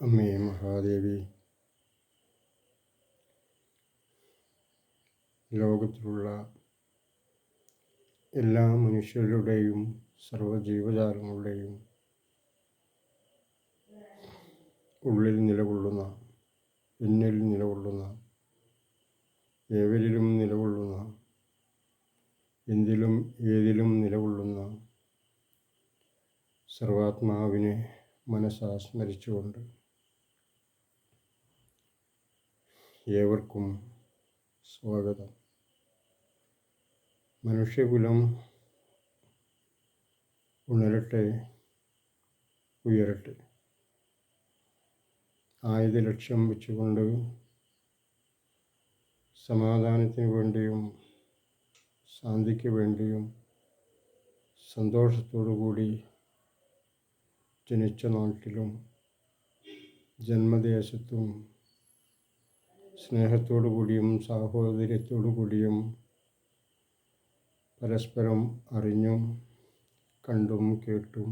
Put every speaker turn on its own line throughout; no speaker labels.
അമ്മേ മഹാദേവി. ലോകത്തിലുള്ള എല്ലാ മനുഷ്യരുടെയും സർവജീവജാലങ്ങളുടെയും ഉള്ളിൽ നിലകൊള്ളുന്ന എന്നിൽ നിലകൊള്ളുന്ന ഏവരിലും നിലകൊള്ളുന്ന എന്തിലും ഏതിലും നിലകൊള്ളുന്ന സർവാത്മാവിനെ മനസ്സാ ഏവർക്കും സ്വാഗതം. മനുഷ്യകുലം ഉണരട്ടെ ഉയരട്ടെ. ആയത് ലക്ഷ്യം വെച്ചുകൊണ്ട് സമാധാനത്തിന് വേണ്ടിയും ശാന്തിക്ക് വേണ്ടിയും സന്തോഷത്തോടു കൂടി ജനിച്ച നാട്ടിലും ജന്മദേശത്തും സ്നേഹത്തോടു കൂടിയും സാഹോദര്യത്തോടു കൂടിയും പരസ്പരം അറിഞ്ഞും കണ്ടും കേട്ടും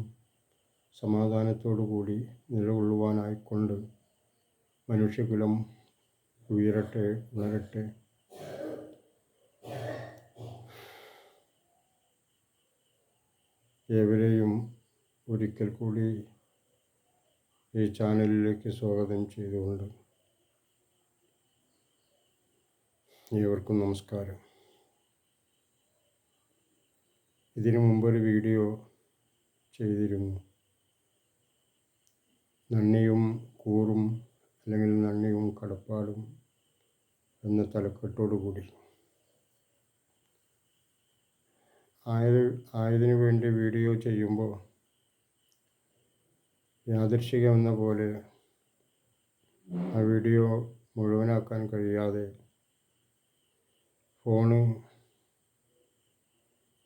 സമാധാനത്തോടു കൂടി നിലകൊള്ളുവാനായിക്കൊണ്ട് മനുഷ്യകുലം ഉയരട്ടെ ഉണരട്ടെ ഏവരെയും ഒരിക്കൽ കൂടി ഈ ചാനലിലേക്ക് സ്വാഗതം ചെയ്തുകൊണ്ട് ഏവർക്കും നമസ്കാരം. ഇതിനു മുമ്പൊരു വീഡിയോ ചെയ്തിരുന്നു. നന്ദിയും കൂറും അല്ലെങ്കിൽ നന്ദിയും കടപ്പാടും എന്ന തലക്കെട്ടോടു കൂടി ആയത് ആയതിനു വേണ്ടി വീഡിയോ ചെയ്യുമ്പോൾ യാദൃശികമെന്ന പോലെ ആ വീഡിയോ മുഴുവനാക്കാൻ കഴിയാതെ ഫോണ്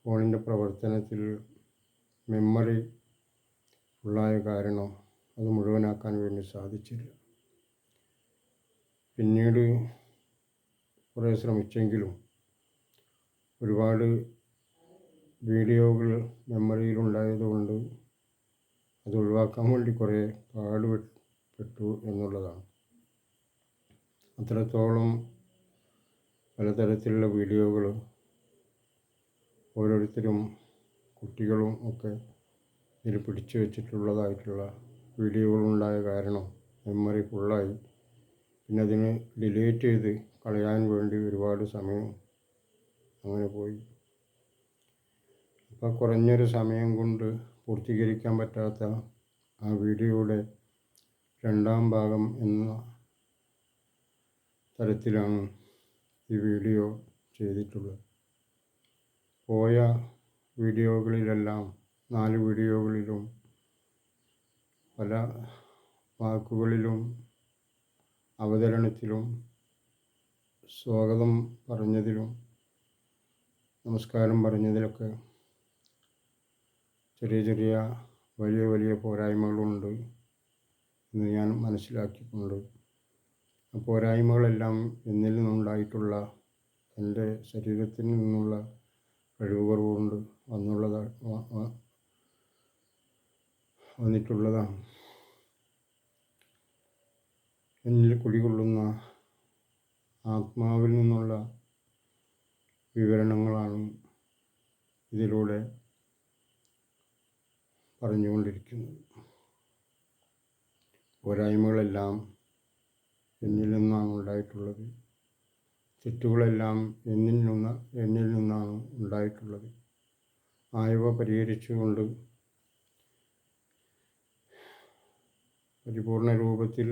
ഫോണിന്റെ പ്രവർത്തനത്തിൽ മെമ്മറി ഫുള്ളായ കാരണം അത് മുഴുവനാക്കാൻ വേണ്ടി സാധിച്ചില്ല. പിന്നീട് കുറേ ശ്രമിച്ചെങ്കിലും ഒരുപാട് വീഡിയോകൾ മെമ്മറിയിലുണ്ടായതുകൊണ്ട് അത് ഒഴിവാക്കാൻ വേണ്ടി കുറേ പാടുപെട്ടു എന്നുള്ളതാണ്. അത്രത്തോളം പലതരത്തിലുള്ള വീഡിയോകൾ ഓരോരുത്തരും കുട്ടികളും ഒക്കെ ഇതിൽ പിടിച്ചു വച്ചിട്ടുള്ളതായിട്ടുള്ള വീഡിയോകളുണ്ടായ കാരണം മെമ്മറി ഫുള്ളായി പിന്നെ അതിനെ ഡിലീറ്റ് ചെയ്ത് കളയാൻ വേണ്ടി ഒരുപാട് സമയം അങ്ങനെ പോയി. അപ്പോൾ കുറഞ്ഞൊരു സമയം കൊണ്ട് പൂർത്തീകരിക്കാൻ പറ്റാത്ത ആ വീഡിയോയുടെ രണ്ടാം ഭാഗം എന്ന തരത്തിലാണ് ഈ വീഡിയോ ചെയ്തിട്ടുള്ളത്. പോയ വീഡിയോകളിലെല്ലാം നാല് വീഡിയോകളിലും പല വാക്കുകളിലും അവതരണത്തിലും സ്വാഗതം പറഞ്ഞതിലും നമസ്കാരം പറഞ്ഞതിലൊക്കെ ചെറിയ ചെറിയ വലിയ വലിയ പോരായ്മകളുണ്ട് എന്ന് ഞാൻ മനസ്സിലാക്കിയിട്ടുണ്ട് പോരായ്മകളെല്ലാം എന്നിൽ നിന്നുണ്ടായിട്ടുള്ള എന്റെ ശരീരത്തിൽ നിന്നുള്ള കഴിവ് കൊണ്ട് വന്നുള്ളതാണ് വന്നിട്ടുള്ളതാണ്. എന്നിൽ കുടികൊള്ളുന്ന ആത്മാവിൽ നിന്നുള്ള വിവരണങ്ങളാണ് ഇതിലൂടെ പറഞ്ഞുകൊണ്ടിരിക്കുന്നത്. പോരായ്മകളെല്ലാം എന്നിൽ നിന്നാണ് ഉണ്ടായിട്ടുള്ളത്. തെറ്റുകളെല്ലാം എന്നിൽ നിന്ന് എന്നിൽ നിന്നാണ് ഉണ്ടായിട്ടുള്ളത്. ആയവ പരിഹരിച്ചുകൊണ്ട് പരിപൂർണ രൂപത്തിൽ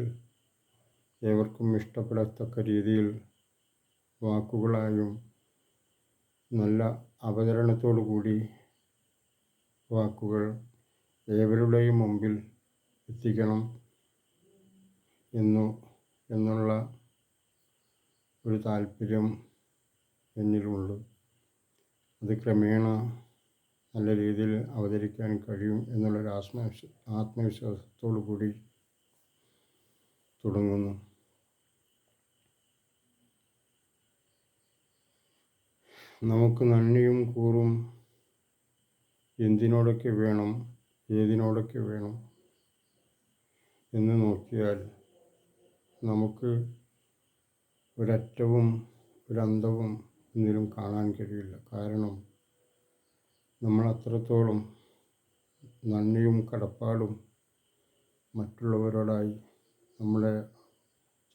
ഏവർക്കും ഇഷ്ടപ്പെടത്തക്ക രീതിയിൽ വാക്കുകളായും നല്ല അവതരണത്തോടു കൂടി വാക്കുകൾ ഏവരുടെയും മുമ്പിൽ എത്തിക്കണം എന്നു എന്നുള്ള ഒരു താല്പര്യം എന്നിലുണ്ട് അത് ക്രമേണ നല്ല രീതിയിൽ അവതരിക്കാൻ കഴിയും എന്നുള്ളൊരു ആത്മവിശ്വ ആത്മവിശ്വാസത്തോടു കൂടി തുടങ്ങുന്നു. നമുക്ക് നന്ദിയും കൂറും എന്തിനോടൊക്കെ വേണം ഏതിനോടൊക്കെ വേണം എന്ന് നോക്കിയാൽ നമുക്ക് ഒരറ്റവും ഒരന്തവും ഒന്നിലും കാണാൻ കഴിയില്ല. കാരണം നമ്മൾ അത്രത്തോളം നന്ദിയും കടപ്പാടും മറ്റുള്ളവരോടായി നമ്മുടെ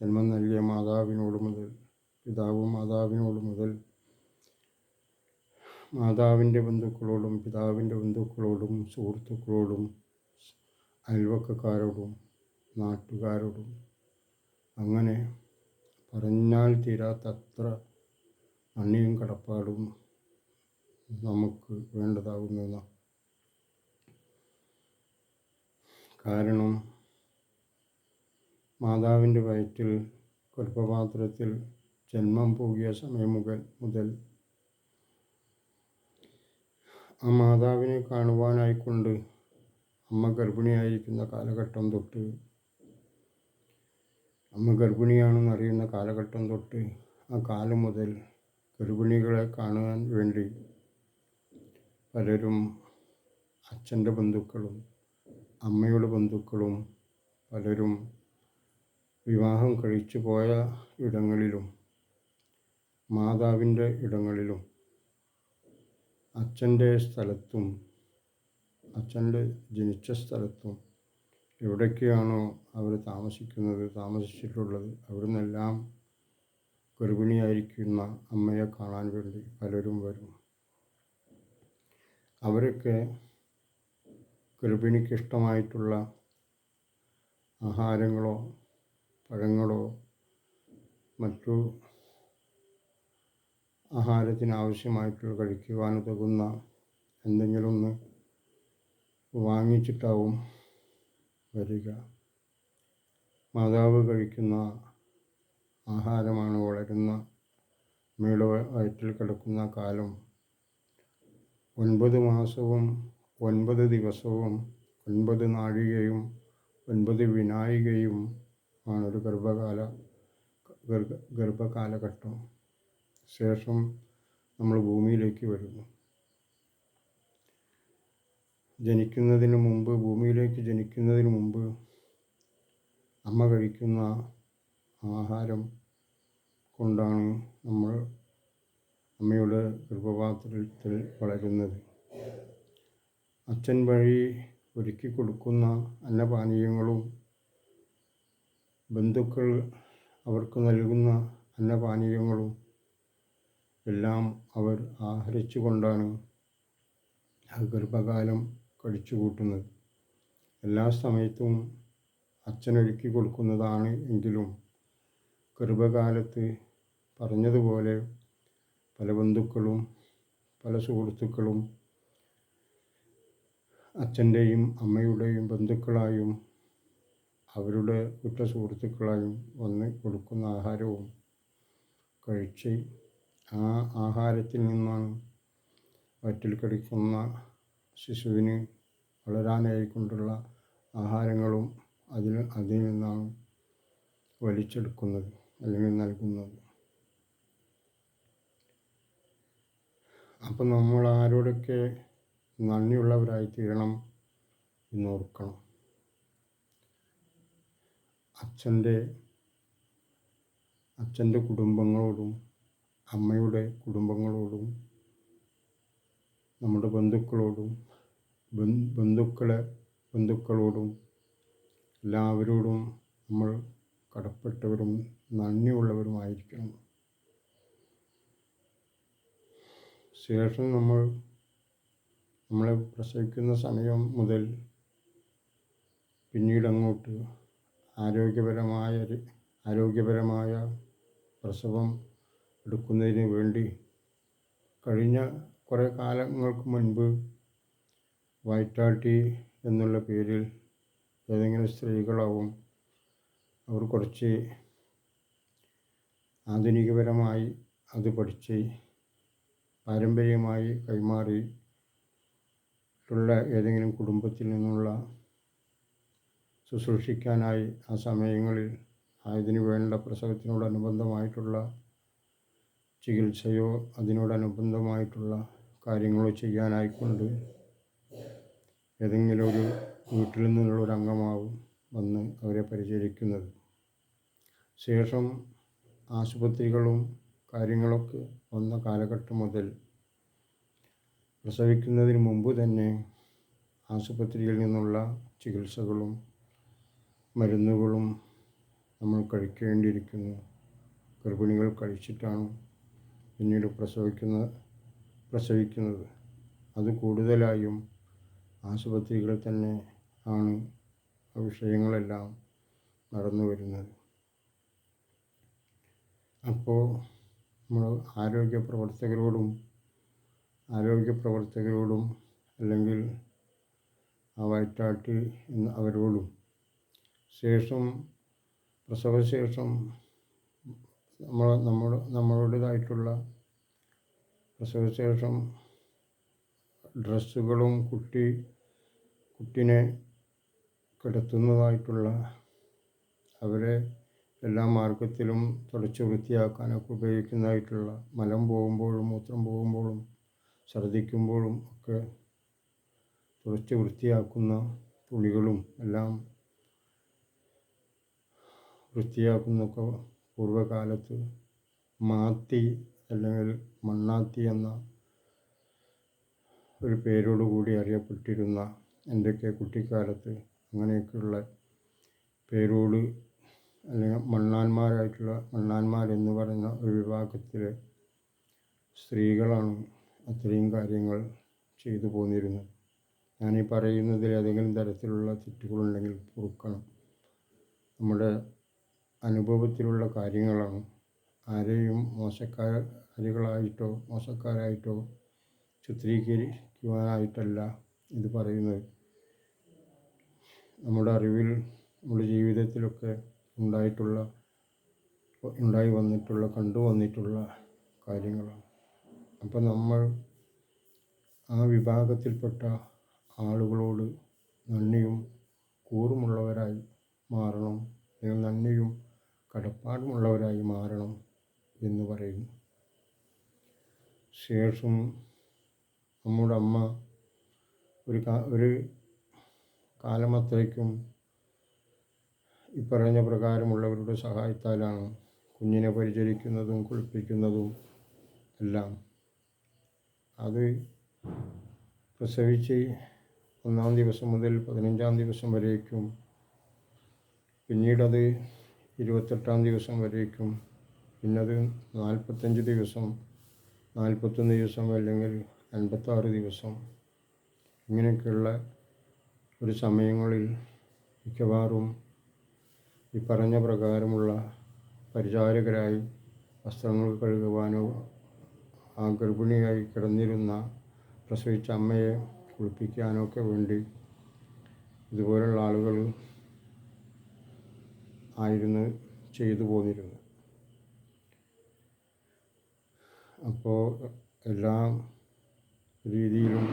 ജന്മം നൽകിയ മാതാവിനോട് മുതൽ പിതാവും മാതാവിനോട് മുതൽ മാതാവിന്റെ ബന്ധുക്കളോടും പിതാവിന്റെ ബന്ധുക്കളോടും സുഹൃത്തുക്കളോടും അയൽവക്കക്കാരോടും നാട്ടുകാരോടും അങ്ങനെ പറഞ്ഞാൽ തീരാത്തത്ര നന്ദിയും കടപ്പാടും നമുക്ക് വേണ്ടതാകുന്നതാണ്. കാരണം മാതാവിന്റെ വയറ്റിൽ ഗർഭപാത്രത്തിൽ ജന്മം പോകിയ സമയം മുതൽ മുതൽ ആ മാതാവിനെ കാണുവാനായിക്കൊണ്ട് അമ്മ ഗർഭിണിയായിരിക്കുന്ന കാലഘട്ടം തൊട്ട് അമ്മ ഗർഭിണിയാണെന്ന് അറിയുന്ന കാലഘട്ടം തൊട്ട് ആ കാലം മുതൽ ഗർഭിണികളെ കാണുവാൻ വേണ്ടി പലരും അച്ഛന്റെ ബന്ധുക്കളും അമ്മയുടെ ബന്ധുക്കളും പലരും വിവാഹം കഴിച്ചു പോയ ഇടങ്ങളിലും മാതാവിന്റെ ഇടങ്ങളിലും അച്ഛന്റെ സ്ഥലത്തും അച്ഛന്റെ ജനിച്ച സ്ഥലത്തും എവിടൊക്കെയാണോ അവർ താമസിക്കുന്നത് താമസിച്ചിട്ടുള്ളത് അവിടെ നിന്നെല്ലാം ഗർഭിണിയായിരിക്കുന്ന അമ്മയെ കാണാൻ വേണ്ടി പലരും വരും. അവരൊക്കെ ഗർഭിണിക്കിഷ്ടമായിട്ടുള്ള ആഹാരങ്ങളോ പഴങ്ങളോ മറ്റു ആഹാരത്തിനാവശ്യമായിട്ടുള്ള കഴിക്കുവാൻ ഉതകുന്ന എന്തെങ്കിലും ഒന്ന് വാങ്ങിച്ചിട്ടാവും വരിക. മാതാവ് കഴിക്കുന്ന ആഹാരമാണ് വളരുന്ന അമ്മയുടെ വയറ്റിൽ കിടക്കുന്ന കാലം. ഒൻപത് മാസവും ഒൻപത് ദിവസവും ഒൻപത് നാഴികയും ഒൻപത് വിനായികയും ആണ് ഒരു ഗർഭകാല ഗർഭ ഗർഭകാലഘട്ടം. ശേഷം നമ്മൾ ഭൂമിയിലേക്ക് വരുന്നു. ജനിക്കുന്നതിന് മുമ്പ് ഭൂമിയിലേക്ക് ജനിക്കുന്നതിന് മുമ്പ് അമ്മ കഴിക്കുന്ന ആഹാരം കൊണ്ടാണ് നമ്മൾ അമ്മയുടെ ഗർഭപാത്രത്തിൽ വളരുന്നത്. അച്ഛൻ വഴി ഒരുക്കി കൊടുക്കുന്ന അന്നപാനീയങ്ങളും ബന്ധുക്കൾ അവർക്ക് നൽകുന്ന അന്നപാനീയങ്ങളും എല്ലാം അവർ ആഹരിച്ചുകൊണ്ടാണ് ഗർഭകാലം കഴിച്ചു കൂട്ടുന്നത്. എല്ലാ സമയത്തും അച്ഛനൊരുക്കി കൊടുക്കുന്നതാണ് എങ്കിലും ഗർഭകാലത്ത് പറഞ്ഞതുപോലെ പല ബന്ധുക്കളും പല സുഹൃത്തുക്കളും അച്ഛന്റെയും അമ്മയുടെയും ബന്ധുക്കളായും അവരുടെ ഉറ്റ സുഹൃത്തുക്കളായും വന്ന് കൊടുക്കുന്ന ആഹാരവും കഴിച്ച് ആ ആഹാരത്തിൽ നിന്നാണ് വയറ്റിൽ കിടക്കുന്ന ശിശുവിന് വളരാനായിക്കൊണ്ടുള്ള ആഹാരങ്ങളും അതിൽ അതിൽ നിന്നാണ് വലിച്ചെടുക്കുന്നത് അല്ലെങ്കിൽ നൽകുന്നത്. അപ്പം നമ്മൾ ആരോടൊക്കെ നന്ദിയുള്ളവരായി തീരണം എന്നോർക്കണം. അച്ഛന്റെ അച്ഛന്റെ കുടുംബങ്ങളോടും അമ്മയുടെ കുടുംബങ്ങളോടും നമ്മുടെ ബന്ധുക്കളോടും ബന്ധുക്കളെ ബന്ധുക്കളോടും എല്ലാവരോടും നമ്മൾ കടപ്പെട്ടവരും നന്ദിയുള്ളവരുമായിരിക്കണം. ശേഷം നമ്മൾ നമ്മളെ പ്രസവിക്കുന്ന സമയം മുതൽ പിന്നീട് അങ്ങോട്ട് ആരോഗ്യപരമായ ആരോഗ്യപരമായ പ്രസവം എടുക്കുന്നതിന് വേണ്ടി കഴിഞ്ഞ കുറേ കാലങ്ങൾക്ക് മുൻപ് വയറ്റാട്ടി എന്നുള്ള പേരിൽ ഏതെങ്കിലും സ്ത്രീകളാവും അവർ കുറച്ച് ആധുനികപരമായി അത് പഠിച്ച് പാരമ്പര്യമായി കൈമാറിയിട്ടുള്ള ഏതെങ്കിലും കുടുംബത്തിൽ നിന്നുള്ള ശുശ്രൂഷിക്കാനായി ആ സമയങ്ങളിൽ ആയതിനു വേണ്ട പ്രസവത്തിനോടനുബന്ധമായിട്ടുള്ള ചികിത്സയോ അതിനോടനുബന്ധമായിട്ടുള്ള കാര്യങ്ങളോ ചെയ്യാനായിക്കൊണ്ട് ഏതെങ്കിലും ഒരു വീട്ടിൽ നിന്നുള്ള ഒരു അംഗമാവും വന്ന് അവരെ പരിചരിക്കുന്നത്. ശേഷം ആശുപത്രികളും കാര്യങ്ങളൊക്കെ വന്ന കാലഘട്ടം മുതൽ പ്രസവിക്കുന്നതിന് മുമ്പ് തന്നെ ആശുപത്രിയിൽ നിന്നുള്ള ചികിത്സകളും മരുന്നുകളും നമ്മൾ കഴിക്കേണ്ടിയിരിക്കുന്നു. ഗർഭിണികൾ കഴിച്ചിട്ടാണ് പിന്നീട് പ്രസവിക്കുന്ന പ്രസവിക്കുന്നത്. അത് കൂടുതലായും ആശുപത്രികളിൽ തന്നെ ആണ് ആ വിഷയങ്ങളെല്ലാം നടന്നു വരുന്നത്. അപ്പോൾ നമ്മൾ ആരോഗ്യ പ്രവർത്തകരോടും ആരോഗ്യ പ്രവർത്തകരോടും അല്ലെങ്കിൽ ആ വയറ്റാട്ട് എന്ന അവരോടും ശേഷം പ്രസവശേഷം നമ്മൾ നമ്മൾ നമ്മളുടേതായിട്ടുള്ള പ്രസവശേഷം ഡ്രസ്സുകളും കുട്ടി കുട്ടിനെ കിടത്തുന്നതായിട്ടുള്ള അവരെ എല്ലാ മാർഗത്തിലും തുടച്ച് വൃത്തിയാക്കാനൊക്കെ ഉപയോഗിക്കുന്നതായിട്ടുള്ള മലം പോകുമ്പോഴും മൂത്രം പോകുമ്പോഴും ഛർദ്ദിക്കുമ്പോഴും ഒക്കെ തുടച്ച് വൃത്തിയാക്കുന്ന തുണികളും എല്ലാം വൃത്തിയാക്കുന്നൊക്കെ പൂർവകാലത്ത് മാത്തി അല്ലെങ്കിൽ മണ്ണാത്തി എന്ന ഒരു പേരോടുകൂടി അറിയപ്പെട്ടിരുന്ന എന്റെയൊക്കെ കുട്ടിക്കാലത്ത് അങ്ങനെയൊക്കെയുള്ള പേരോട് അല്ലെങ്കിൽ മണ്ണാന്മാരായിട്ടുള്ള മണ്ണാന്മാരെന്ന് പറയുന്ന ഒരു വിഭാഗത്തിലെ സ്ത്രീകളാണ് അത്രയും കാര്യങ്ങൾ ചെയ്തു പോന്നിരുന്നത്. ഞാൻ ഈ പറയുന്നതിൽ ഏതെങ്കിലും തരത്തിലുള്ള തെറ്റുകളുണ്ടെങ്കിൽ പൊറുക്കണം. നമ്മുടെ അനുഭവത്തിലുള്ള കാര്യങ്ങളാണ്. ആരെയും മോശക്കാരികളായിട്ടോ മോശക്കാരായിട്ടോ ചിത്രീകരിക്കുവാനായിട്ടല്ല ഇത് പറയുന്നത്. നമ്മുടെ അറിവിൽ നമ്മുടെ ജീവിതത്തിലൊക്കെ ഉണ്ടായിട്ടുള്ള ഉണ്ടായി വന്നിട്ടുള്ള കണ്ടു വന്നിട്ടുള്ള കാര്യങ്ങളാണ്. അപ്പം നമ്മൾ ആ വിഭാഗത്തിൽപ്പെട്ട ആളുകളോട് നന്ദിയും കൂറുമുള്ളവരായി മാറണം അല്ലെങ്കിൽ നന്ദിയും കടപ്പാടുമുള്ളവരായി മാറണം എന്ന് പറയുന്നു. ശേഷം നമ്മുടെ അമ്മ ഒരു കാ ഒരു കാലമത്രയ്ക്കും ഇപ്പറഞ്ഞ പറഞ്ഞ പ്രകാരമുള്ളവരുടെ സഹായത്താലാണ് കുഞ്ഞിനെ പരിചരിക്കുന്നതും കുളിപ്പിക്കുന്നതും എല്ലാം. അത് പ്രസവിച്ച് ഒന്നാം ദിവസം മുതൽ പതിനഞ്ചാം ദിവസം വരേക്കും. പിന്നീടത് ഇരുപത്തെട്ടാം ദിവസം വരേക്കും. പിന്നത് നാൽപ്പത്തഞ്ച് ദിവസം നാൽപ്പത്തൊന്ന് ദിവസം അല്ലെങ്കിൽ അൻപത്താറ് ദിവസം. ഇങ്ങനെയൊക്കെയുള്ള ഒരു സമയങ്ങളിൽ മിക്കവാറും ഈ പറഞ്ഞ പ്രകാരമുള്ള പരിചാരകരായി വസ്ത്രങ്ങൾ കഴുകുവാനോ ആ ഗർഭിണിയായി കിടന്നിരുന്ന പ്രസവിച്ച അമ്മയെ കുളിപ്പിക്കാനൊക്കെ വേണ്ടി ഇതുപോലുള്ള ആളുകൾ ആയിരുന്നു ചെയ്തു പോന്നിരുന്നത്. അപ്പോൾ എല്ലാ രീതിയിലും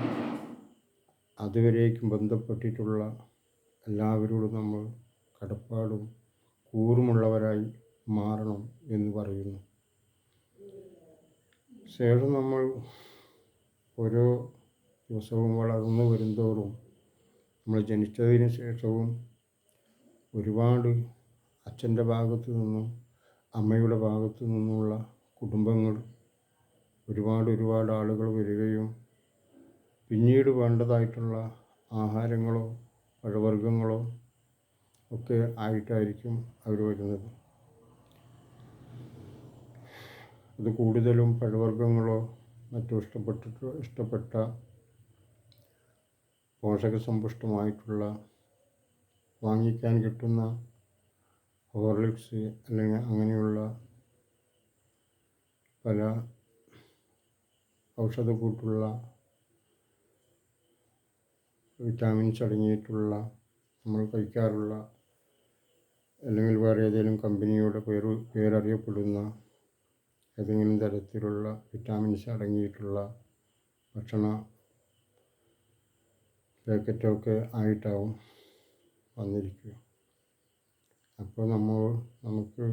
അതുവരേക്കും ബന്ധപ്പെട്ടിട്ടുള്ള എല്ലാവരോടും നമ്മൾ കടപ്പാടും കൂറുമുള്ളവരായി മാറണം എന്ന് പറയുന്നു. ശേഷം നമ്മൾ ഓരോ ദിവസവും വളർന്നു വരുന്തോറും നമ്മൾ ജനിച്ചതിന് ശേഷവും ഒരുപാട് അച്ഛന്റെ ഭാഗത്തു നിന്നും അമ്മയുടെ ഭാഗത്തു നിന്നുമുള്ള കുടുംബങ്ങൾ ഒരുപാട് ഒരുപാട് ആളുകൾ വരികയും പിന്നീട് വേണ്ടതായിട്ടുള്ള ആഹാരങ്ങളോ പഴവർഗങ്ങളോ ഒക്കെ ആയിട്ടായിരിക്കും അവർ വരുന്നത്. അത് കൂടുതലും പഴവർഗങ്ങളോ മറ്റോ ഇഷ്ടപ്പെട്ടിട്ട് ഇഷ്ടപ്പെട്ട പോഷകസമ്പുഷ്ടമായിട്ടുള്ള വാങ്ങിക്കാൻ കിട്ടുന്ന ഹോർലിക്സ് അല്ലെങ്കിൽ അങ്ങനെയുള്ള പല ഔഷധക്കൂട്ടുള്ള വിറ്റാമിൻസ് അടങ്ങിയിട്ടുള്ള നമ്മൾ കഴിക്കാറുള്ള അല്ലെങ്കിൽ വേറെ ഏതെങ്കിലും കമ്പനിയുടെ പേര് പേരറിയപ്പെടുന്ന ഏതെങ്കിലും തരത്തിലുള്ള വിറ്റാമിൻസ് അടങ്ങിയിട്ടുള്ള ഭക്ഷണ പാക്കറ്റൊക്കെ ആയിട്ടാവും വന്നിരിക്കുക. അപ്പോൾ നമ്മൾ നമുക്ക്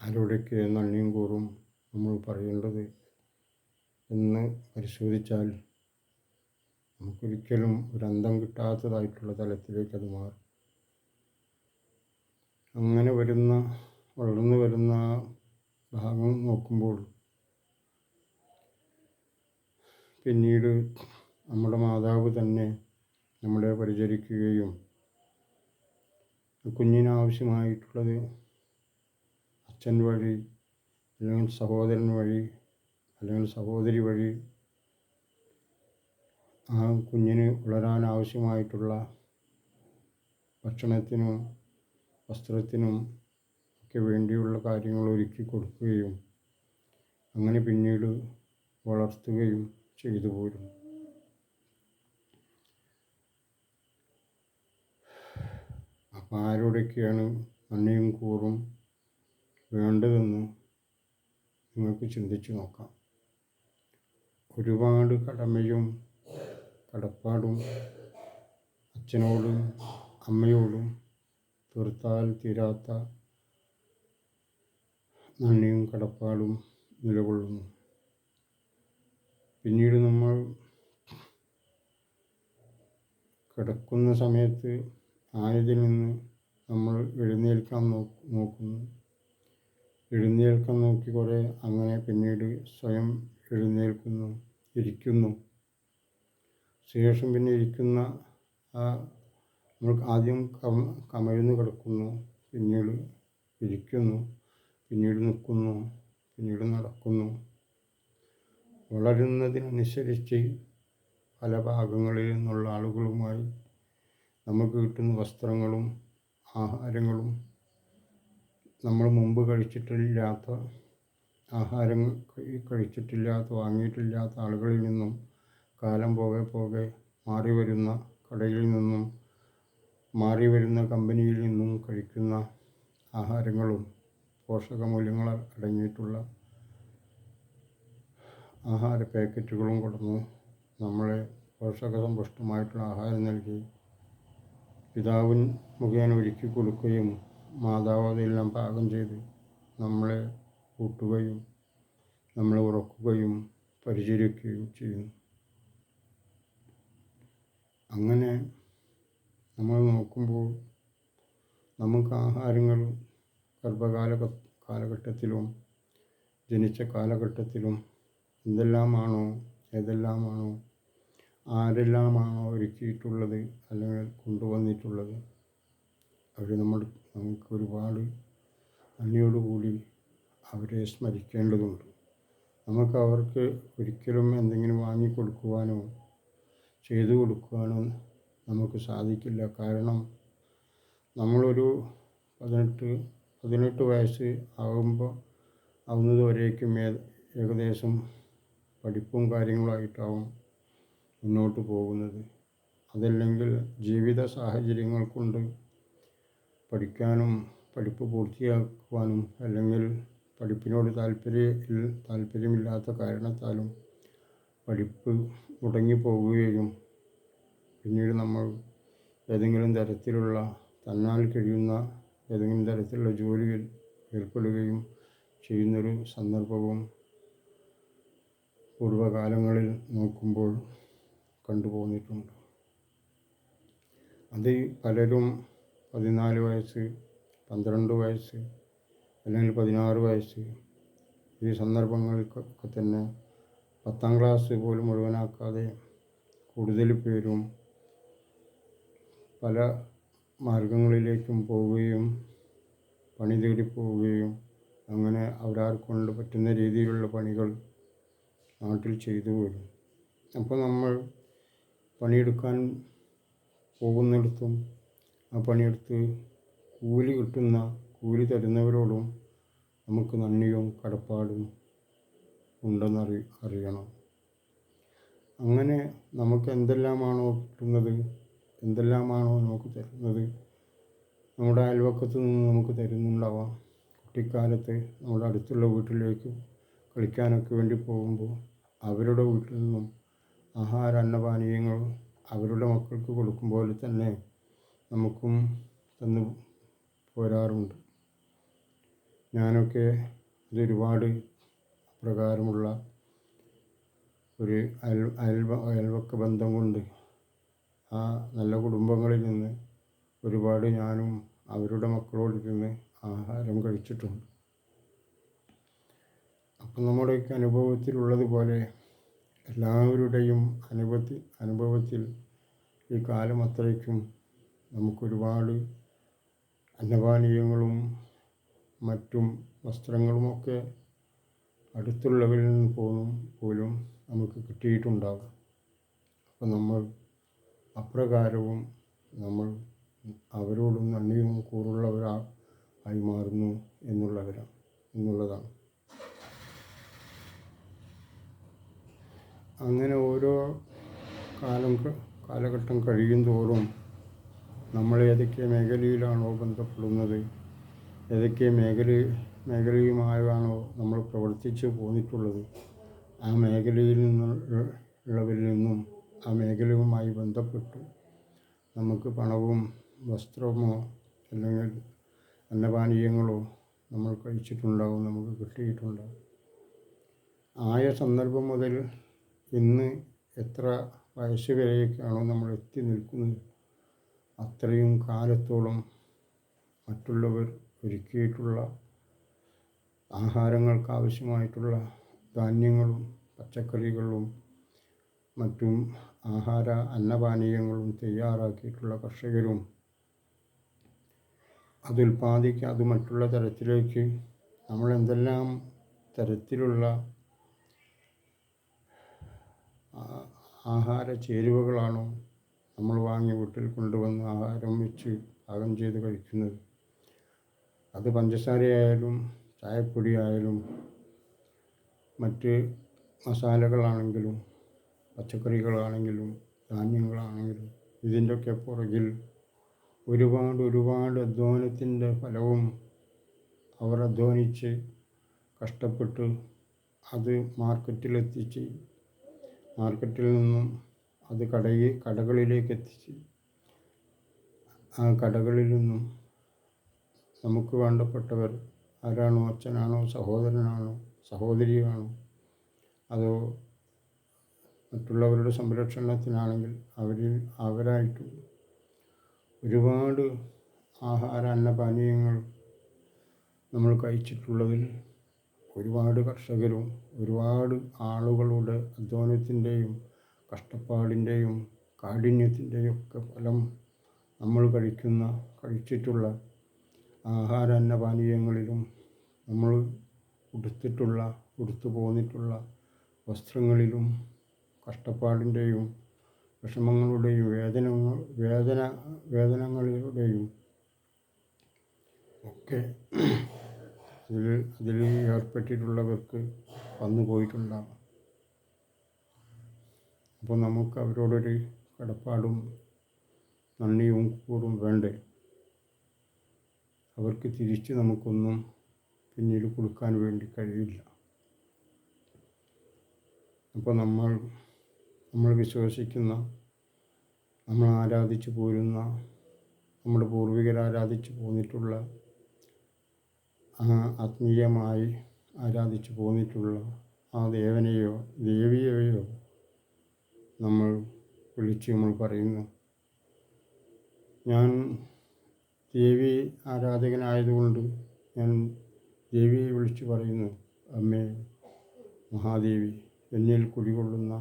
ആരോടൊക്കെ നന്ദിയും കൂറും നമ്മൾ പറയേണ്ടത് എന്ന് പരിശോധിച്ചാൽ നമുക്കൊരിക്കലും ഒരു അന്തം കിട്ടാത്തതായിട്ടുള്ള തലത്തിലേക്ക് അത് മാറും. അങ്ങനെ വരുന്ന വളർന്നു വരുന്ന ഭാഗം നോക്കുമ്പോൾ പിന്നീട് നമ്മുടെ മാതാവ് തന്നെ നമ്മളെ പരിചരിക്കുകയും കുഞ്ഞിനാവശ്യമായിട്ടുള്ളത് അച്ഛൻ വഴി അല്ലെങ്കിൽ സഹോദരൻ വഴി അല്ലെങ്കിൽ സഹോദരി വഴി ആ കുഞ്ഞിന് വളരാൻ ആവശ്യമായിട്ടുള്ള ഭക്ഷണത്തിനും വസ്ത്രത്തിനും ഒക്കെ വേണ്ടിയുള്ള കാര്യങ്ങൾ ഒരുക്കി കൊടുക്കുകയും അങ്ങനെ പിന്നീട് വളർത്തുകയും ചെയ്തു പോരും അപ്പം ആരോടൊക്കെയാണ് നന്ദിയും കൂറും വേണ്ടതെന്ന് നിങ്ങൾക്ക് ചിന്തിച്ചു നോക്കാം. ഒരുപാട് കടമയും കടപ്പാടും അച്ഛനോടും അമ്മയോടും തീർത്താൽ തീരാത്ത നന്ദിയും കടപ്പാടും നിലകൊള്ളുന്നു. പിന്നീട് നമ്മൾ കിടക്കുന്ന സമയത്ത് ആയതിൽ നിന്ന് നമ്മൾ എഴുന്നേൽക്കാൻ നോക്കുന്നു. എഴുന്നേൽക്കാൻ നോക്കി കുറേ അങ്ങനെ പിന്നീട് സ്വയം എഴുന്നേൽക്കുന്നു ഇരിക്കുന്നു. ശേഷം പിന്നെ ഇരിക്കുന്ന ആ നമ്മൾ ആദ്യം കം കമഴ്ന്ന് കിടക്കുന്നു പിന്നീട് ഇരിക്കുന്നു പിന്നീട് നിൽക്കുന്നു പിന്നീട് നടക്കുന്നു. വളരുന്നതിനനുസരിച്ച് പല ഭാഗങ്ങളിൽ നിന്നുള്ള ആളുകളുമായി നമുക്ക് കിട്ടുന്ന വസ്ത്രങ്ങളും ആഹാരങ്ങളും നമ്മൾ മുമ്പ് കഴിച്ചിട്ടില്ലാത്ത ആഹാരം കഴിച്ചിട്ടില്ലാത്ത വാങ്ങിയിട്ടില്ലാത്ത ആളുകളിൽ നിന്നും കാലം പോകെ പോകെ മാറി വരുന്ന കടയിൽ നിന്നും മാറി വരുന്ന കമ്പനിയിൽ നിന്നും കഴിക്കുന്ന ആഹാരങ്ങളും പോഷകമൂല്യങ്ങൾ അടങ്ങിയിട്ടുള്ള ആഹാര പാക്കറ്റുകളും കൊടുന്ന്. നമ്മളെ പോഷകസമ്പുഷ്ടമായിട്ടുള്ള ആഹാരം നൽകി. പിതാവിൻ മുഖേന ഒരുക്കി കൊടുക്കുകയും മാതാവ് അതെല്ലാം പാകം ചെയ്ത് നമ്മളെ കൂട്ടുകയും നമ്മളെ ഉറക്കുകയും പരിചരിക്കുകയും ചെയ്യുന്നു. അങ്ങനെ നമ്മൾ നോക്കുമ്പോൾ നമുക്ക് ആഹാരങ്ങൾ ഗർഭകാല കാലഘട്ടത്തിലും ജനിച്ച കാലഘട്ടത്തിലും എന്തെല്ലാമാണോ ഏതെല്ലാമാണോ ആരെല്ലാമാണോ ഒരുക്കിയിട്ടുള്ളത് അല്ലെങ്കിൽ കൊണ്ടുവന്നിട്ടുള്ളത് അവർ നമ്മൾ നമുക്ക് ഒരുപാട് നന്ദിയോടുകൂടി അവരെ സ്മരിക്കേണ്ടതുണ്ട്. നമുക്ക് അവർക്ക് ഒരിക്കലും എന്തെങ്കിലും വാങ്ങിക്കൊടുക്കുവാനോ ചെയ്തു കൊടുക്കുവാനും നമുക്ക് സാധിക്കില്ല. കാരണം നമ്മളൊരു പതിനെട്ട് പതിനെട്ട് വയസ്സ് ആകുമ്പോൾ ആവുന്നത് വരേക്കും ഏകദേശം പഠിപ്പും കാര്യങ്ങളായിട്ടാവും മുന്നോട്ട് പോകുന്നത്. അതല്ലെങ്കിൽ ജീവിത സാഹചര്യങ്ങൾ കൊണ്ട് പഠിക്കാനും പഠിപ്പ് പൂർത്തിയാക്കുവാനും അല്ലെങ്കിൽ പഠിപ്പിനോട് താല്പര്യ താല്പര്യമില്ലാത്ത കാരണത്താലും പഠിപ്പ് മുടങ്ങിപ്പോവുകയും പിന്നീട് നമ്മൾ ഏതെങ്കിലും തരത്തിലുള്ള തന്നാൽ കഴിയുന്ന ഏതെങ്കിലും തരത്തിലുള്ള ജോലിയിൽ ഏർപ്പെടുകയും ചെയ്യുന്നൊരു സന്ദർഭവും പൂർവകാലങ്ങളിൽ നോക്കുമ്പോൾ കണ്ടുപോന്നിട്ടുണ്ട് അത് പലരും പതിനാല് വയസ്സ് പന്ത്രണ്ട് വയസ്സ് അല്ലെങ്കിൽ പതിനാറ് വയസ്സ് ഈ സന്ദർഭങ്ങൾക്കൊക്കെ തന്നെ പത്താം ക്ലാസ് പോലും മുഴുവനാക്കാതെ കൂടുതൽ പേരും പല മാർഗങ്ങളിലേക്കും പോവുകയും പണി തേടി പോവുകയും അങ്ങനെ അവരാർക്കൊണ്ട് പറ്റുന്ന രീതിയിലുള്ള പണികൾ നാട്ടിൽ ചെയ്തു വരും. അപ്പോൾ നമ്മൾ പണിയെടുക്കാൻ പോകുന്നിടത്തും ആ പണിയെടുത്ത് കൂലി കിട്ടുന്ന കൂലി തരുന്നവരോടും നമുക്ക് നന്ദിയും കടപ്പാടും ഉണ്ടെന്ന് അറി അറിയണം. അങ്ങനെ നമുക്ക് എന്തെല്ലാമാണോ കിട്ടുന്നത് എന്തെല്ലാമാണോ നമുക്ക് തരുന്നത് നമ്മുടെ അയൽവക്കത്ത് നിന്ന് നമുക്ക് തരുന്നുണ്ടാവാം. കുട്ടിക്കാലത്ത് നമ്മുടെ അടുത്തുള്ള വീട്ടിലേക്ക് കളിക്കാനൊക്കെ വേണ്ടി പോകുമ്പോൾ അവരുടെ വീട്ടിൽ നിന്നും ആഹാര അന്നപാനീയങ്ങൾ അവരുടെ മക്കൾക്ക് കൊടുക്കും പോലെ തന്നെ നമുക്കും തന്നു പോരാറുണ്ട്. ഞാനൊക്കെ ഇതൊരുപാട് പ്രകാരമുള്ള ഒരു അയൽ അയൽവ അയൽവക്ക ബന്ധം കൊണ്ട് ആ നല്ല കുടുംബങ്ങളിൽ നിന്ന് ഒരുപാട് ഞാനും അവരുടെ മക്കളോട് നിന്ന് ആഹാരം കഴിച്ചിട്ടുണ്ട്. അപ്പം നമ്മുടെയൊക്കെ അനുഭവത്തിലുള്ളതുപോലെ എല്ലാവരുടെയും അനുഭവത്തിൽ അനുഭവത്തിൽ ഈ കാലം അത്രയ്ക്കും നമുക്കൊരുപാട് അന്നപാനീയങ്ങളും മറ്റും വസ്ത്രങ്ങളുമൊക്കെ അടുത്തുള്ളവരിൽ നിന്ന് പോലും പോലും നമുക്ക് കിട്ടിയിട്ടുണ്ടാകും. അപ്പം നമ്മൾ അപ്രകാരവും നമ്മൾ അവരോടും നന്ദിയും കൂറുള്ളവരാ ആയി മാറുന്നു എന്നുള്ളവരാണ് എന്നുള്ളതാണ്. അങ്ങനെ ഓരോ കാലം കാലഘട്ടം കഴിയും തോറും നമ്മൾ ഏതൊക്കെ മേഖലയിലാണോ ബന്ധപ്പെടുന്നത് ഏതൊക്കെ മേഖല മേഖലയുമായാണോ നമ്മൾ പ്രവർത്തിച്ച് പോന്നിട്ടുള്ളത്. ആ മേഖലയിൽ നിന്ന് ഉള്ളവരിൽ നിന്നും ആ മേഖലയുമായി ബന്ധപ്പെട്ട്. നമുക്ക് പണവും വസ്ത്രമോ അല്ലെങ്കിൽ അന്നപാനീയങ്ങളോ നമ്മൾ കഴിച്ചിട്ടുണ്ടാവും നമുക്ക് കിട്ടിയിട്ടുണ്ടാവും ആയ സന്ദർഭം മുതൽ ഇന്ന് എത്ര വയസ്സ് വരെയൊക്കെയാണോ നമ്മൾ എത്തി നിൽക്കുന്നത്. അത്രയും കാലത്തോളം മറ്റുള്ളവർ ഒരുക്കിയിട്ടുള്ള ആഹാരങ്ങൾക്ക് ആവശ്യമായിട്ടുള്ള ധാന്യങ്ങളും പച്ചക്കറികളും മറ്റും ആഹാര അന്നപാനീയങ്ങളും തയ്യാറാക്കിയിട്ടുള്ള കർഷകരും അതുൽപാദിക്കാതെ മറ്റുള്ള തരത്തിലേക്ക് നമ്മൾ എന്തെല്ലാം തരത്തിലുള്ള ആഹാര ചേരുവകളാണോ നമ്മൾ വാങ്ങി വീട്ടിൽ കൊണ്ടുവന്ന് ആഹാരം വെച്ച് പാകം ചെയ്ത് കഴിക്കുന്നത്? അത് പഞ്ചസാരയായാലും ചായപ്പൊടി ആയാലും മറ്റ് മസാലകളാണെങ്കിലും പച്ചക്കറികളാണെങ്കിലും ധാന്യങ്ങളാണെങ്കിലും ഇതിന്റെയൊക്കെ പുറകിൽ ഒരുപാട് ഒരുപാട് അധ്വാനത്തിന്റെ ഫലവും അവർ അധ്വാനിച്ച് കഷ്ടപ്പെട്ട് അത് മാർക്കറ്റിലെത്തിച്ച് മാർക്കറ്റിൽ നിന്നും അത് കടയിൽ കടകളിലേക്ക് എത്തിച്ച് ആ കടകളിൽ നിന്നും നമുക്ക് വേണ്ടപ്പെട്ടവർ ആരാണോ അച്ഛനാണോ സഹോദരനാണോ സഹോദരിയാണോ അതോ മറ്റുള്ളവരുടെ സംരക്ഷണത്തിനാണെങ്കിൽ അവരിൽ അവരായിട്ടും ഒരുപാട് ആഹാര അന്നപാനീയങ്ങൾ നമ്മൾ കഴിച്ചിട്ടുള്ളതിൽ ഒരുപാട് കർഷകരും ഒരുപാട് ആളുകളുടെ അധ്വാനത്തിന്റെയും കഷ്ടപ്പാടിന്റെയും കാഠിന്യത്തിന്റെയും ഒക്കെ ഫലം നമ്മൾ കഴിക്കുന്ന കഴിച്ചിട്ടുള്ള ആഹാര അന്നപാനീയങ്ങളിലും നമ്മൾ ഉടുത്തിട്ടുള്ള ഉടുത്തു പോന്നിട്ടുള്ള വസ്ത്രങ്ങളിലും കഷ്ടപ്പാടിന്റെയും വിഷമങ്ങളുടെയും വേദനങ്ങൾ വേദന വേദനകളുടെയും ഒക്കെ ഇതിൽ അതിൽ ഏർപ്പെട്ടിട്ടുള്ളവർക്ക് വന്നു പോയിട്ടുണ്ടാകും. അപ്പോൾ നമുക്ക് അവരോടൊരു കടപ്പാടും നന്ദിയും കൂറും വേണ്ടേ? അവർക്ക് തിരിച്ച് നമുക്കൊന്നും പിന്നീട് കൊടുക്കാൻ വേണ്ടി കഴിയില്ല. അപ്പോൾ നമ്മൾ നമ്മൾ വിശ്വസിക്കുന്ന നമ്മൾ ആരാധിച്ചു പോരുന്ന നമ്മുടെ പൂർവികർ ആരാധിച്ചു പോന്നിട്ടുള്ള ആത്മീയമായി ആരാധിച്ചു പോന്നിട്ടുള്ള ആ ദേവനെയോ ദേവിയെയോ നമ്മൾ വിളിച്ച് നമ്മൾ പറയുന്നു. ഞാൻ ദേവി ആരാധകനായതുകൊണ്ട് ഞാൻ ദേവിയെ വിളിച്ചു പറയുന്നു അമ്മേ മഹാദേവി എന്നിൽ കുടികൊള്ളുന്ന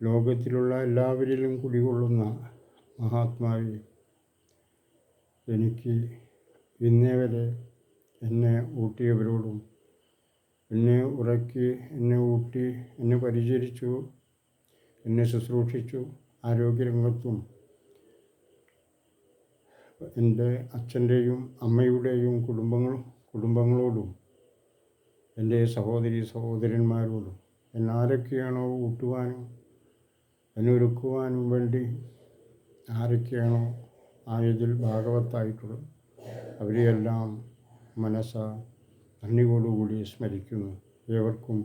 ലോകത്തിലുള്ള എല്ലാവരിലും കുടികൊള്ളുന്ന മഹാത്മാവി എനിക്ക് ഇന്നേ വരെ എന്നെ ഊട്ടിയവരോടും എന്നെ ഉറക്കി എന്നെ ഊട്ടി എന്നെ പരിചരിച്ചു എന്നെ ശുശ്രൂഷിച്ചു ആരോഗ്യരംഗത്തും എന്റെ അച്ഛന്റെയും അമ്മയുടെയും കുടുംബങ്ങൾ കുടുംബങ്ങളോടും എന്റെ സഹോദരി സഹോദരന്മാരോടും എന്നെ ആരൊക്കെയാണോ ഊട്ടുവാനും എന്നെ ഒരുക്കുവാനും വേണ്ടി ആരൊക്കെയാണോ ആയതിൽ ഭാഗവത്തായിട്ടുള്ളത് അവരെയെല്ലാം മനസ്സ നന്ദിയോടുകൂടി സ്മരിക്കുന്നു. ഏവർക്കും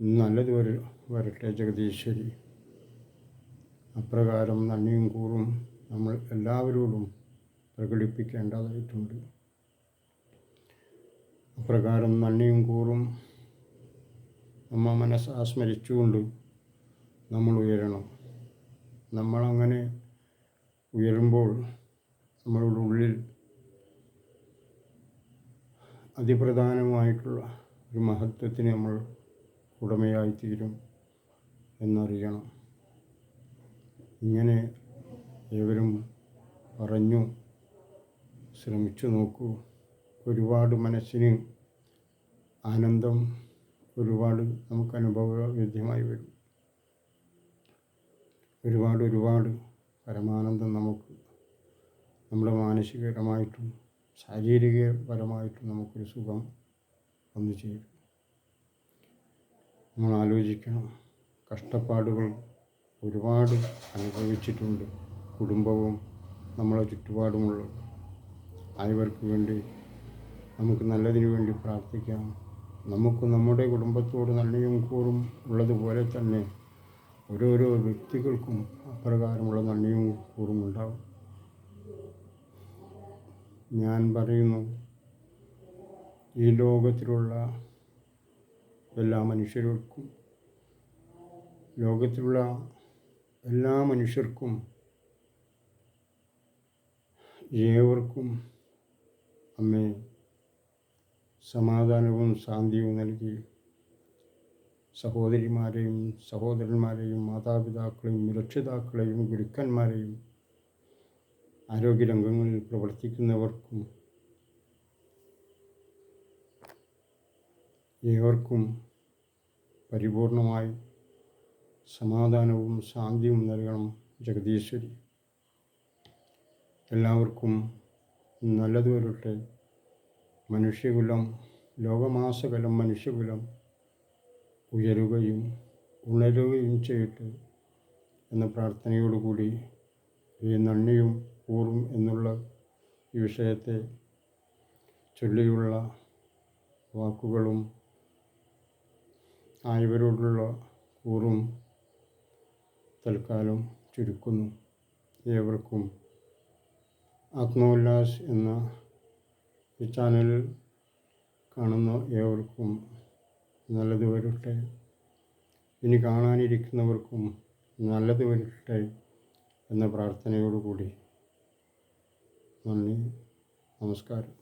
നല്ലത് വര വരട്ടെ ജഗദീശ്വരി. അപ്രകാരം നന്ദിയും കൂറും നമ്മൾ എല്ലാവരോടും പ്രകടിപ്പിക്കേണ്ടതായിട്ടുണ്ട്. അപ്രകാരം നന്ദിയും കൂറും നമ്മ മനസ്സ് ആസ്മരിച്ചുകൊണ്ട് നമ്മൾ ഉയരണം. നമ്മളങ്ങനെ ഉയരുമ്പോൾ നമ്മളുടെ ഉള്ളിൽ അതിപ്രധാനമായിട്ടുള്ള ഒരു മഹത്വത്തിന് നമ്മൾ ഉടമയായിത്തീരും എന്നറിയണം. ഇങ്ങനെ ഏവരും പറഞ്ഞു ശ്രമിച്ചു നോക്കൂ. ഒരുപാട് മനസ്സിന് ആനന്ദം ഒരുപാട് നമുക്ക് അനുഭവവേദ്യമായി വരും. ഒരുപാട് ഒരുപാട് പരമാനന്ദം നമുക്ക് നമ്മുടെ മാനസികപരമായിട്ടും ശാരീരികപരമായിട്ടും നമുക്കൊരു സുഖം വന്നു ചേരും. നമ്മൾ ആലോചിക്കണം. കഷ്ടപ്പാടുകൾ ഒരുപാട് അനുഭവിച്ചിട്ടുണ്ട്. കുടുംബവും നമ്മളെ ചുറ്റുപാടുമുള്ള ആയവർക്ക് വേണ്ടി നമുക്ക് നല്ലതിനു വേണ്ടി പ്രാർത്ഥിക്കാം. നമുക്ക് നമ്മുടെ കുടുംബത്തോട് നല്ലയും കൂറും ഉള്ളതുപോലെ തന്നെ ഓരോരോ വ്യക്തികൾക്കും അപ്രകാരമുള്ള നല്ലയും കൂറും ഉണ്ടാവും. ഞാൻ പറയുന്നു ഈ ലോകത്തിലുള്ള എല്ലാ മനുഷ്യർക്കും ലോകത്തിലുള്ള എല്ലാ മനുഷ്യർക്കും ഏവർക്കും അമ്മേ സമാധാനവും ശാന്തിയും നൽകി സഹോദരിമാരെയും സഹോദരന്മാരെയും മാതാപിതാക്കളെയും രക്ഷിതാക്കളെയും ഗുരുക്കന്മാരെയും ആരോഗ്യരംഗങ്ങളിൽ പ്രവർത്തിക്കുന്നവർക്കും ഏവർക്കും പരിപൂർണമായി സമാധാനവും ശാന്തിയും നൽകണം ജഗദീശ്വരി. എല്ലാവർക്കും നല്ലത് വരട്ടെ മനുഷ്യകുലം ലോകമാസകലം മനുഷ്യകുലം ഉയരുകയും ഉണരുകയും ചെയ്യട്ടെ എന്ന പ്രാർത്ഥനയോടുകൂടി ഈ നന്ദിയും കൂറും എന്നുള്ള ഈ വിഷയത്തെ ചൊല്ലിയുള്ള വാക്കുകളും ആയവരോടുള്ള കൂറും തൽക്കാലം ചുരുക്കുന്നു. ഏവർക്കും ആത്മോല്ലാസ് എന്ന ഈ ചാനലിൽ കാണുന്ന ഏവർക്കും നല്ലത് വരട്ടെ. ഇനി കാണാനിരിക്കുന്നവർക്കും നല്ലത് വരട്ടെ എന്ന പ്രാർത്ഥനയോടുകൂടി നന്ദി നമസ്കാരം.